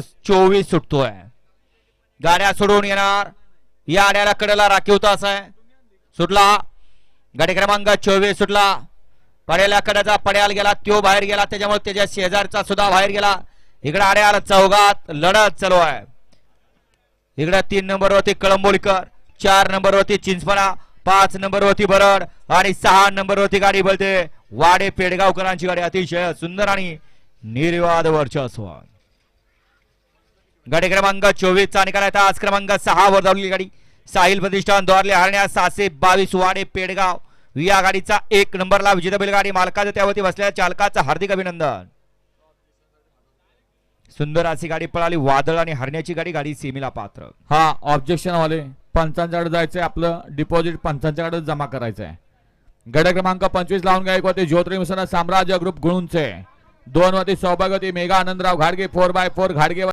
चोवीस सुटतोय. गाड्या सोडून येणार. या आड्याला कडेला राखीव तास आहे. सुटला. गाडी क्रमांक चोवीस सुटला. पड्याला कड्याचा पड्याला गेला त्यो बाहेर गेला. त्याच्यामुळे त्याच्या शेजारचा सुद्धा बाहेर गेला. इकडे आड्याला चौघात लढत चालू आहे. इकडे तीन नंबरवरती कळंबोलीकर चार नंबरवरती चिंचपणा पाच नंबरवरती भरड बरड आणि सहा नंबरवरती गाडी बोलते वाडे पेडगावकरांची गाडी अतिशय सुंदर आणि निर्वाद वर्चस्व. गाडी क्रमांक चोवीस चा निकाल आहे. आज क्रमांक सहा वर धावलेली गाडी. साहिल प्रतिष्ठान द्वारले हरण्या सहाशे बावीस वाडे पेडगाव. या गाडीचा एक नंबरला विजेता बैलगाडी मालकाचं त्यावरती बसलेल्या चालकाचं हार्दिक अभिनंदन. सुंदर अशी गाडी पळाली. वादळ आणि हरण्याची गाडी गाडी सेमीला पात्र. हा ऑब्जेक्शन वाले. पंचांच्याकडे जायचंय आपलं डिपॉझिट पंचांच्याकडे जमा करायचंय. गड क्रमांक पंचवीस लावून गायकवाते वरती मिशन साम्राज्य ग्रुप गुळूंचे. दोन वती सौभाग्यवती मेघा आनंदराव घाडगे फोर बाय फोर घाडगे